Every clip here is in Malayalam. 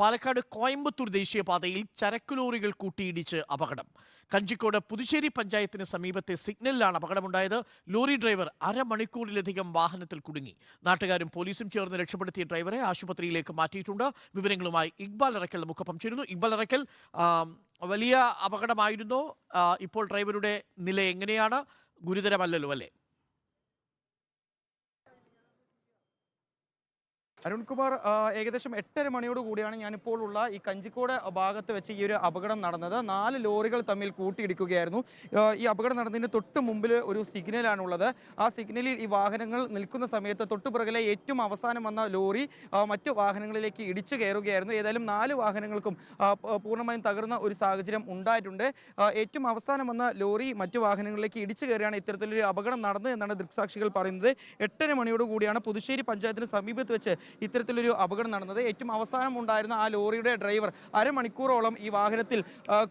പാലക്കാട് കോയമ്പത്തൂർ ദേശീയപാതയിൽ ചരക്ക് ലോറികൾ കൂട്ടിയിടിച്ച് അപകടം. കഞ്ചിക്കോട് പുതുശ്ശേരി പഞ്ചായത്തിന് സമീപത്തെ സിഗ്നലിലാണ് അപകടമുണ്ടായത്. ലോറി ഡ്രൈവർ അരമണിക്കൂറിലധികം വാഹനത്തിൽ കുടുങ്ങി. നാട്ടുകാരും പോലീസും ചേർന്ന് രക്ഷപ്പെടുത്തിയ ഡ്രൈവറെ ആശുപത്രിയിലേക്ക് മാറ്റിയിട്ടുണ്ട്. വിവരങ്ങളുമായി ഇക്ബാൽ അറക്കൽ മുഖപ്പം ചേരുന്നു. ഇക്ബാൽ അറക്കൽ വലിയ അപകടമായിരുന്നോ? ഇപ്പോൾ ഡ്രൈവറുടെ നില എങ്ങനെയാണ്? ഗുരുതരമല്ലല്ലോ അല്ലേ? അരുൺകുമാർ ഏകദേശം എട്ടര മണിയോട് കൂടിയാണ് ഞാനിപ്പോൾ ഉള്ള ഈ കഞ്ചിക്കോട് ഭാഗത്ത് വെച്ച് ഈ ഒരു അപകടം നടന്നത്. നാല് ലോറികൾ തമ്മിൽ കൂട്ടിയിടിക്കുകയായിരുന്നു. ഈ അപകടം നടന്നതിന് തൊട്ട് മുമ്പിൽ ഒരു സിഗ്നലാണുള്ളത്. ആ സിഗ്നലിൽ ഈ വാഹനങ്ങൾ നിൽക്കുന്ന സമയത്ത് തൊട്ടു പുറകിലെ ഏറ്റവും അവസാനം വന്ന ലോറി മറ്റു വാഹനങ്ങളിലേക്ക് ഇടിച്ചു കയറുകയായിരുന്നു. ഏതായാലും നാല് വാഹനങ്ങൾക്കും പൂർണമായും തകർന്ന ഒരു സാഹചര്യം ഉണ്ടായിട്ടുണ്ട്. ഏറ്റവും അവസാനം വന്ന ലോറി മറ്റു വാഹനങ്ങളിലേക്ക് ഇടിച്ചു കയറിയാണ് ഇത്തരത്തിലൊരു അപകടം നടന്നത് എന്നാണ് ദൃക്സാക്ഷികൾ പറയുന്നത്. എട്ടര മണിയോട് കൂടിയാണ് പുതുശ്ശേരി പഞ്ചായത്തിന് സമീപത്ത് വെച്ച് ഇത്തരത്തിലൊരു അപകടം നടന്നത്. ഏറ്റവും അവസാനം ഉണ്ടായിരുന്ന ആ ലോറിയുടെ ഡ്രൈവർ അരമണിക്കൂറോളം ഈ വാഹനത്തിൽ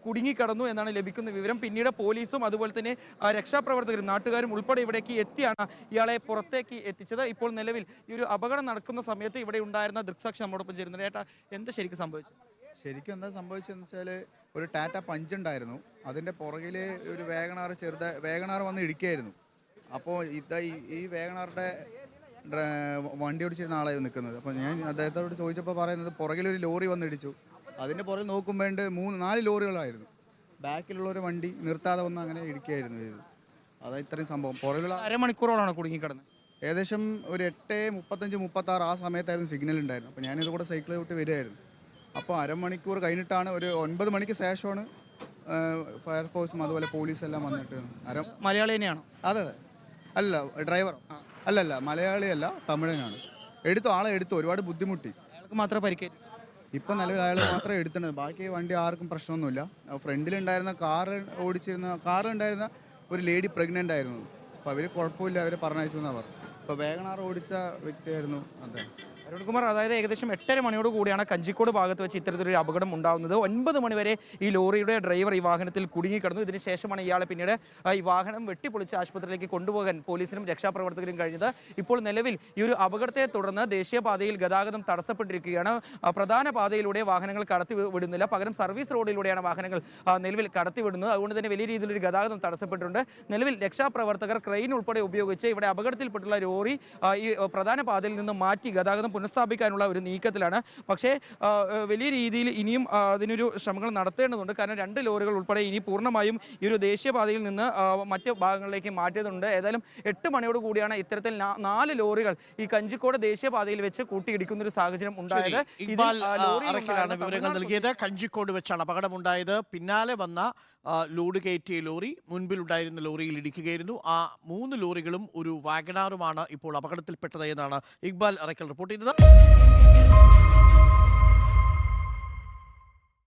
കുടുങ്ങിക്കടന്നു എന്നാണ് ലഭിക്കുന്ന വിവരം. പിന്നീട് പോലീസും അതുപോലെ തന്നെ രക്ഷാപ്രവർത്തകരും നാട്ടുകാരും ഉൾപ്പെടെ ഇവിടേക്ക് എത്തിയാണ് ഇയാളെ പുറത്തേക്ക് എത്തിച്ചത്. ഇപ്പോൾ നിലവിൽ ഈ ഒരു അപകടം നടക്കുന്ന സമയത്ത് ഇവിടെ ഉണ്ടായിരുന്ന ദൃക്സാക്ഷി നമ്മോടൊപ്പം ചേരുന്നത് ഏട്ടാ എന്താ ശരിക്കും സംഭവിച്ചു ശരിക്കും എന്താ സംഭവിച്ചതെന്ന് വെച്ചാൽ ഒരു ടാറ്റ പഞ്ച് ഉണ്ടായിരുന്നു. അതിന്റെ പുറകിൽ ഒരു വേഗണാർ ചെറുതായി വേഗണാർ വന്ന് ഇടിക്കുകയായിരുന്നു അപ്പോൾ ഇതാ ഈ- ഈ വേഗണാറിന്റെ വണ്ടി ഓടിച്ചിരുന്ന ആളായി നിൽക്കുന്നത്. അപ്പോൾ ഞാൻ അദ്ദേഹത്തോട് ചോദിച്ചപ്പോൾ പറയുന്നത് പുറകിലൊരു ലോറി വന്നിടിച്ചു. അതിന്റെ പുറകിൽ നോക്കുമ്പോൾ മൂന്ന് നാല് ലോറികളായിരുന്നു. ബാക്കിലുള്ള ഒരു വണ്ടി നിർത്താതെ വന്ന് അങ്ങനെ ഇടിക്കുകയായിരുന്നു ചെയ്തത്. അതാ ഇത്രയും സംഭവം. പുറകിലുള്ള അരമണിക്കൂറോളാണ് കുടുങ്ങിക്കിടന്നത് ഏകദേശം ഒരു എട്ട് മുപ്പത്തഞ്ച് മുപ്പത്താറ് ആ സമയത്തായിരുന്നു സിഗ്നൽ ഉണ്ടായിരുന്നു അപ്പോൾ ഞാനിത് കൂടെ സൈക്കിൾ വിട്ട് വരികയായിരുന്നു. അപ്പോൾ അരമണിക്കൂർ കഴിഞ്ഞിട്ടാണ് ഒരു ഒൻപത് മണിക്ക് ശേഷമാണ് ഫയർഫോഴ്സും അതുപോലെ പോലീസെല്ലാം വന്നിട്ട് അര മലയാളി തന്നെയാണോ? അതെ അതെ. അല്ല ഡ്രൈവർ അല്ലല്ല മലയാളിയല്ല തമിഴനാണ്. എടുത്തു ആളെ എടുത്തു ഒരുപാട് ബുദ്ധിമുട്ടി. അയാൾക്ക് മാത്രമേ പരിക്കേറ്റു. ഇപ്പം നിലവിൽ അയാൾ മാത്രമേ എടുത്തിട്ടുണ്ട് ബാക്കി വണ്ടി ആർക്കും പ്രശ്നമൊന്നുമില്ല. ഫ്രണ്ടിലുണ്ടായിരുന്ന കാർ ഓടിച്ചിരുന്ന കാറ് ഉണ്ടായിരുന്ന ഒരു ലേഡി പ്രഗ്നന്റ് ആയിരുന്നു. അപ്പോൾ അവർ കുഴപ്പമില്ല അവർ പറഞ്ഞയച്ചു എന്നാണ് പറഞ്ഞു. അപ്പോൾ വേഗണാർ ഓടിച്ച വ്യക്തിയായിരുന്നു അദ്ദേഹം. അരുൺകുമാർ അതായത് ഏകദേശം എട്ടര മണിയോട് കൂടിയാണ് കഞ്ചിക്കോട് ഭാഗത്ത് വെച്ച് ഇത്തരത്തിലൊരു അപകടം ഉണ്ടാകുന്നത്. ഒൻപത് മണിവരെ ഈ ലോറിയുടെ ഡ്രൈവർ ഈ വാഹനത്തിൽ കുടുങ്ങിക്കിടന്നു. ഇതിനുശേഷമാണ് ഇയാളെ പിന്നീട് ഈ വാഹനം വെട്ടിപ്പൊളിച്ച് ആശുപത്രിയിലേക്ക് കൊണ്ടുപോകാൻ പോലീസിനും രക്ഷാപ്രവർത്തകരും കഴിഞ്ഞത്. ഇപ്പോൾ നിലവിൽ ഈ ഒരു അപകടത്തെ തുടർന്ന് ദേശീയപാതയിൽ ഗതാഗതം തടസ്സപ്പെട്ടിരിക്കുകയാണ്. പ്രധാന പാതയിലൂടെ വാഹനങ്ങൾ കടത്തി വിടുന്നില്ല. പകരം സർവീസ് റോഡിലൂടെയാണ് വാഹനങ്ങൾ നിലവിൽ കടത്തിവിടുന്നത് അതുകൊണ്ട് തന്നെ വലിയ രീതിയിലൊരു ഗതാഗതം തടസ്സപ്പെട്ടിട്ടുണ്ട്. നിലവിൽ രക്ഷാപ്രവർത്തകർ ക്രെയിൻ ഉൾപ്പെടെ ഉപയോഗിച്ച് ഇവിടെ അപകടത്തിൽപ്പെട്ടുള്ള ലോറി ഈ പ്രധാന പാതയിൽ നിന്ന് മാറ്റി ഗതാഗതം പുനഃസ്ഥാപിക്കാനുള്ള ഒരു നീക്കത്തിലാണ്. പക്ഷേ വലിയ രീതിയിൽ ഇനിയും അതിനൊരു ശ്രമങ്ങൾ നടത്തേണ്ടതുണ്ട്. കാരണം രണ്ട് ലോറികൾ ഉൾപ്പെടെ ഇനി പൂർണമായും ഈ ഒരു ദേശീയപാതയിൽ നിന്ന് മറ്റ് ഭാഗങ്ങളിലേക്ക് മാറ്റിയതുണ്ട്. ഏതായാലും എട്ട് മണിയോട് കൂടിയാണ് ഇത്തരത്തിൽ നാല് ലോറികൾ ഈ കഞ്ചിക്കോട് ദേശീയപാതയിൽ വെച്ച് കൂട്ടിയിടിക്കുന്ന ഒരു സാഹചര്യം ഉണ്ടായത്. അറക്കലാണ് വിവരങ്ങൾ നൽകിയത്. കഞ്ചിക്കോട് വെച്ചാണ് അപകടമുണ്ടായത്. പിന്നാലെ വന്ന ലോഡ് കയറ്റിയ ലോറി മുൻപിലുണ്ടായിരുന്ന ലോറിയിൽ ഇടിക്കുകയായിരുന്നു. ആ മൂന്ന് ലോറികളും ഒരു വാഗനാറുമാണ് ഇപ്പോൾ അപകടത്തിൽപ്പെട്ടത് എന്നാണ് ഇക്ബാൽ അറക്കൽ റിപ്പോർട്ട് ചെയ്തത്. な。